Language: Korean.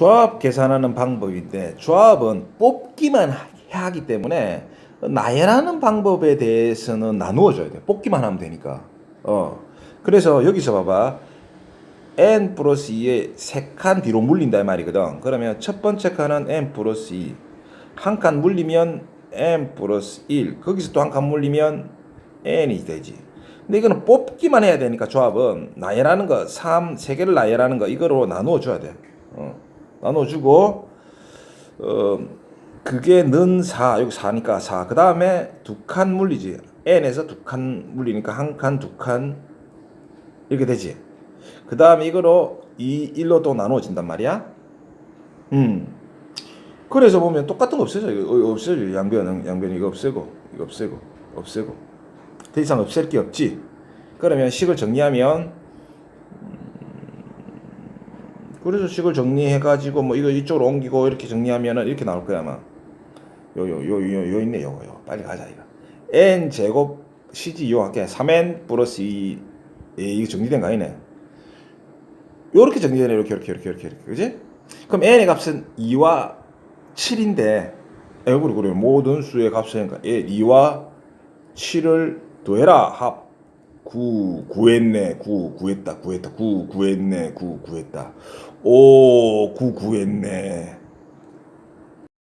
조합 계산하는 방법인데 조합은 뽑기만 하- 하기 때문에 나열하는 방법에 대해서는 나누어 줘야 돼. 뽑기만 하면 되니까. 어. 그래서 여기서 봐봐. n 플러스 2에 세 칸 뒤로 물린다 이 말이거든. 그러면 첫 번째 칸은 n 플러스 2. 한 칸 물리면 n 플러스 1. 거기서 또 한 칸 물리면 n이 되지. 근데 이거는 뽑기만 해야 되니까 조합은 나열하는 거, 3, 세 개를 나열하는 거 이거로 나누어 줘야 돼. 어. 나누어 주고 어 그게 는 4, 여기 4니까 4. 그 다음에 두 칸 물리지. n에서 두 칸 물리니까 한 칸, 두 칸 이렇게 되지. 그 다음에 이거로 2, 1로 또 나누어진단 말이야. 음. 그래서 보면 똑같은 거 없어져. 이거 어, 없어져. 양변은, 양변 이거 없애고, 이거 없애고, 없애고. 더 이상 없앨 게 없지. 그러면 식을 정리하면, 음, 그래서 식을 정리해가지고, 뭐, 이거 이쪽으로 옮기고, 이렇게 정리하면은 이렇게 나올 거야, 아마. 요, 요, 요, 요, 요 있네, 요거, 요. 빨리 가자, 이거. n 제곱 cg 요 할게. 3n 플러스 2, 에, 이거 정리된 거 아니네. 요렇게 정리되네 이렇게 이렇게 이렇게 이렇게 이렇게 그지? 그럼 n의 값은 2와 7인데 에 그리 그래 모든 수의 값이니까 2와 7을 더해라 합 9 구했네. 9 구했다 구했다. 9 구했네. 9 구했다. 오9 구했네